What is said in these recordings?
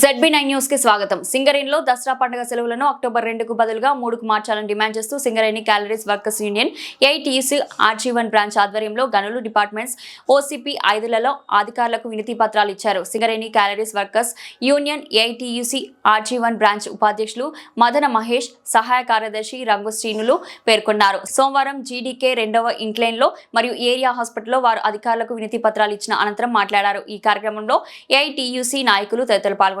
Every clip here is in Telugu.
జెడ్బీ నైన్ న్యూస్కి స్వాగతం. సింగరేణిలో దసరా పండుగ సెలవులను అక్టోబర్ రెండుకు బదులుగా మూడుకు మార్చాలని డిమాండ్ చేస్తూ Singareni collieries workers union AITUC RG one branch ఆధ్వర్యంలో గనులు డిపార్ట్మెంట్స్ ఓసీపీ ఐదులలో అధికారులకు వినతి పత్రాలు ఇచ్చారు. Singareni collieries workers union AITUC RG one branch ఉపాధ్యక్షులు మదన మహేష్ సహాయ కార్యదర్శి రంగు శ్రీనులు పేర్కొన్నారు. సోమవారం జీడీకే రెండవ ఇంక్లైన్లో మరియు ఏరియా హాస్పిటల్లో వారు అధికారులకు వినతి పత్రాలు ఇచ్చిన అనంతరం మాట్లాడారు. ఈ కార్యక్రమంలో ఏఐటీయూసీ నాయకులు తదితరులు పాల్గొన్నారు.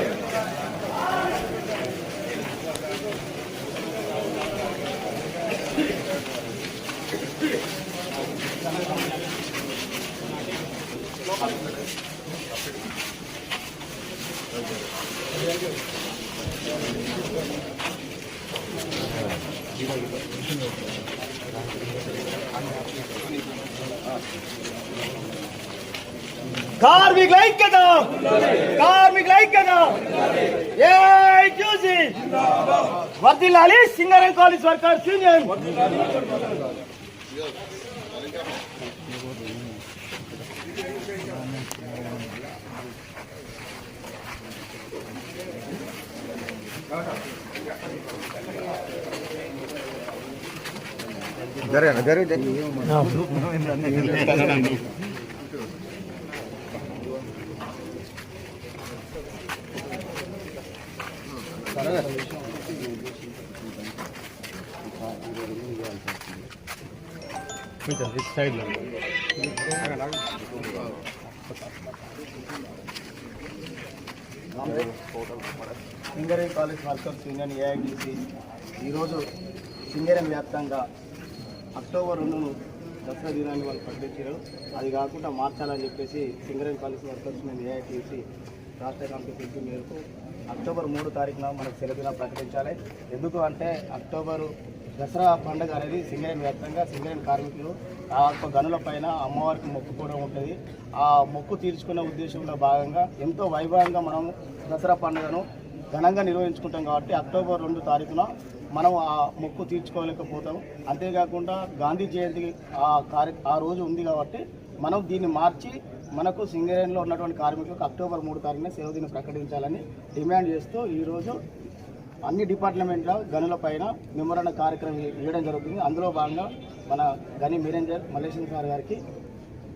సింగరేల్ కాలేజ్ వర్కర్స్ యూనియన్ వర్దిలాలి వర్దిలాలి వర్దిలాలి సింగరేల్ కాలేజ్ వర్కర్స్ యూనియన్ ప్రకటించాలి అక్టోబర్ మూడు సెలవు దినాన్ని ప్రకటించాలి అక్టోబర్ మూడు సెలవు దినాన్ని కార్మికుల ఐక్యత కార్మికుల ఐక్యత ఏ చూసి వర్దిల్లాలి సింగరేల్ కాలేజ్ వర్కర్స్ యూనియన్ జరగండి జరుగుతుంది Singareni collieries workers union AITC ఈరోజు సింగరేణి వ్యాప్తంగా అక్టోబర్ రెండును దసరా దినాన్ని వాళ్ళు ప్రకటించారు అది కాకుండా మార్చాలని చెప్పేసి Singareni collieries workers union AITC రాష్ట్ర కమిటీ పిలుపు మేరకు అక్టోబర్ మూడు తారీఖున మనకు సెలవు ప్రకటించాలి. ఎందుకు అంటే అక్టోబరు దసరా పండుగ అనేది సింగరేణి వ్యాప్తంగా సింగరేణి కార్మికులు ఆ యొక్క గనుల పైన అమ్మవారికి మొక్కు కూడా ఉంటుంది. ఆ మొక్కు తీర్చుకునే ఉద్దేశంలో భాగంగా ఎంతో వైభవంగా మనం దసరా పండుగను ఘనంగా నిర్వహించుకుంటాం కాబట్టి అక్టోబర్ రెండు తారీఖున మనం ఆ మొక్కు తీర్చుకోలేకపోతాం. అంతేకాకుండా గాంధీ జయంతి ఆ కార్య ఆ రోజు ఉంది కాబట్టి మనం దీన్ని మార్చి మనకు సింగరేణిలో ఉన్నటువంటి కార్మికులకు అక్టోబర్ మూడు తారీఖున సెలవు దినం ప్రకటించాలని డిమాండ్ చేస్తూ ఈరోజు అన్ని డిపార్ట్మెంట్ల గనుల పైన మెమరణ కార్యక్రమం ఇవ్వడం జరుగుతుంది. అందులో భాగంగా మన గని మేనేజర్ మల్లేశ్వర సార్ గారికి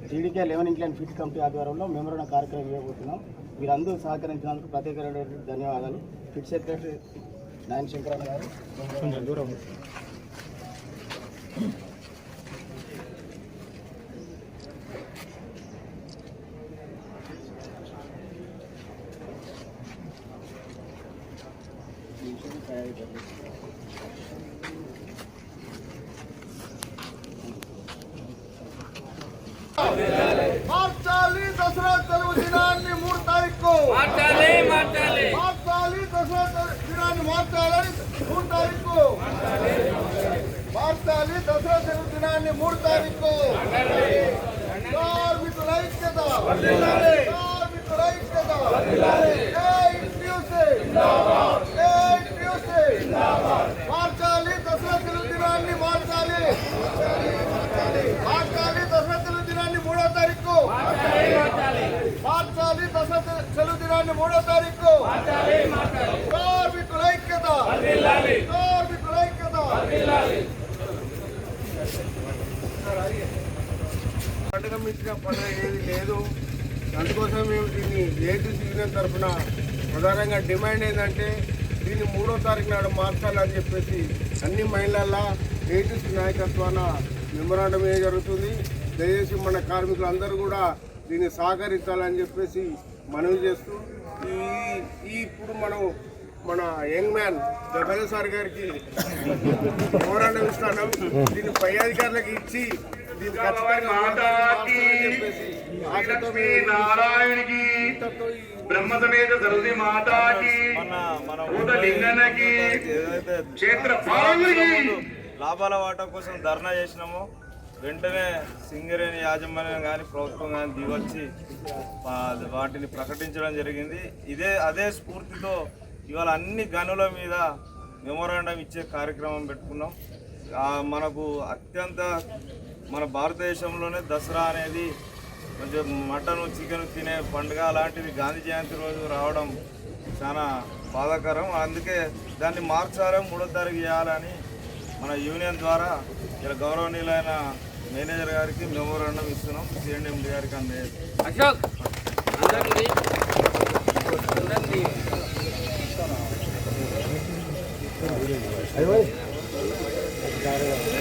TDK eleven incline pit committee ఆధ్వర్యంలో మిమరణ కార్యక్రమం ఇవ్వబోతున్నాం. మీరందరూ సహకరించినందుకు ప్రత్యేకమైనటువంటి ధన్యవాదాలు. ఫిట్ సెక్రటరీ నాయన శంకరన్న గారు కొంచెం దూరం మార్చాలి దసరా సెలవు దినాన్ని మూడు తారీఖు. మార్చాలి మార్చాలి మార్చాలి దసరా సెలవు దినాన్ని మార్చాలని మూడు తారీఖు మార్చాలి దసరా సెలవు దినాన్ని మూడు తారీఖు కార్మికుల ఐక్యత కార్మికుల ఐక్యత AITUC. AITUC. మార్చాలి దసరా సెలవు దినాన్ని మార్చాలి మార్చాలి దసరా సెలవు దినాన్ని మూడో తారీఖు మార్చాలి దసరా సెలవు దినాన్ని మూడో తారీఖు కార్మికుల ఐక్యత. కార్మికుల ఐక్యత. పండుగ మించిన పండుగ ఏది లేదు. అందుకోసం మేము దీన్ని ఏటు యూనియన్ తరఫున ప్రధానంగా డిమాండ్ ఏంటంటే దీన్ని మూడో తారీఖు నాడు మార్చాలని చెప్పేసి అన్ని మహిళల ఏటీసీ నాయకత్వాన మెమరాండం ఏ జరుగుతుంది. దయచేసి మన కార్మికులందరూ కూడా దీన్ని సహకరించాలని చెప్పేసి మనవి చేస్తూ ఈ ఇప్పుడు మనం మన యంగ్ మ్యాన్ జబల్ సార్ గారికి పోరాటం ఇస్తాను దీన్ని పై అధికారులకు ఇచ్చి దీన్ని నారాయణకి ఇంతటితో ఈ బ్రహ్మ సమేత సరస్వతి మాతాకి లింగనకి క్షేత్ర లాభాల వాటా కోసం ధర్నా చేసినామో వెంటనే సింగరేణి యాజమాన్యం కానీ ప్రభుత్వం కానీ దిగొచ్చి వాటిని ప్రకటించడం జరిగింది. ఇదే అదే స్ఫూర్తితో ఇవాళ అన్ని గనుల మీద మెమోరాండం ఇచ్చే కార్యక్రమం పెట్టుకున్నాం. మనకు అత్యంత మన భారతదేశంలోనే దసరా అనేది కొంచెం మటన్ చికెన్ తినే పండుగ అలాంటిది గాంధీ జయంతి రోజు రావడం చాలా బాధాకరం. అందుకే దాన్ని మార్చాలి మూడో తారీఖు చేయాలని మన యూనియన్ ద్వారా ఇలా గౌరవనీయులైన మేనేజర్ గారికి మెమోరాండం ఇస్తున్నాం. సిఎండి గారికి అందజేస్తాం ちょっと見えませんか?